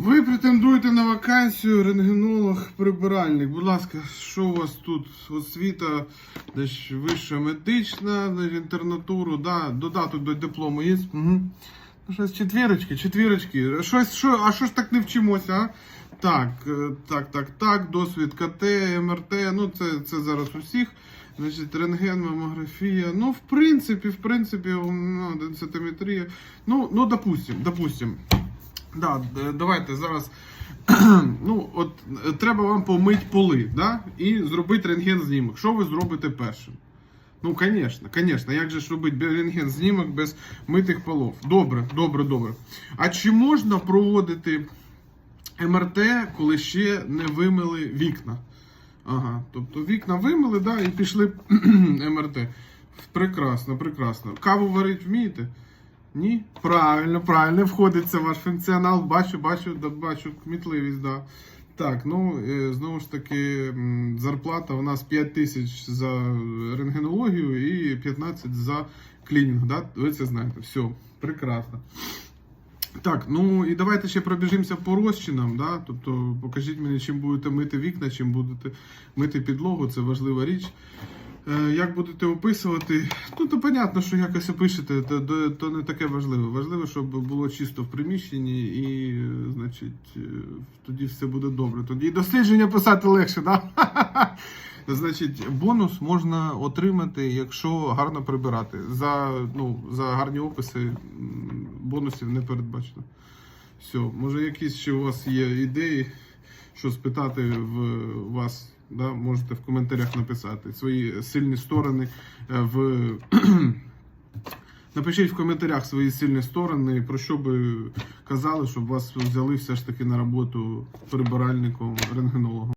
Ви претендуєте на вакансію рентгенолог-прибиральник. Будь ласка, що у вас тут? Освіта, десь вища медична, інтернатуру, да, додаток до диплому є? Угу. Ну, щось четвірочки, четвірочки. Щось, що, а що ж так не вчимося, а? Так, е, так, так, так, досвід КТ, МРТ, ну це, це зараз усіх. Значить, рентген, мамографія. Ну, в принципі, в принципі, ну, денситометрія. Ну, ну, допустим, допустим. Да, давайте зараз. ну, от е, треба вам помити поли, да? і зробити рентген знімок. Що ви зробите першим? Ну, звісно, звісно, як же ж робити рентген знімок без митих полов? Добре, добре, добре. А чи можна проводити МРТ, коли ще не вимили вікна? Ага, тобто вікна вимили, да, і пішли МРТ. Прекрасно, прекрасно. Каву варити вмієте? Ні? Правильно, правильно, входить це ваш функціонал. Бачу, бачу, бачу кмітливість, да. Так, ну е, знову ж таки, зарплата у нас 5 тисяч за рентгенологію і 15 за клінінг. Да? Ви це знаєте. Все, прекрасно. Так, ну і давайте ще пробіжимося по розчинам. Да? Тобто покажіть мені, чим будете мити вікна, чим будете мити підлогу, це важлива річ. Е, Як будете описувати, ну то понятно, що якось опишете, то, то, не таке важливо. Важливо, щоб було чисто в приміщенні, і, е, значить, е, тоді все буде добре. Тоді і дослідження писати легше, да? Значить, бонус можна отримати, якщо гарно прибирати. За, ну, за гарні описи бонусів не передбачено. Все, може, якісь ще у вас є ідеї, що спитати в вас, да? можете в коментарях написати свої сильні сторони е, в. Напишіть в коментарях свої сильні сторони, про що би казали, щоб вас взяли все ж таки на роботу прибиральником, рентгенологом.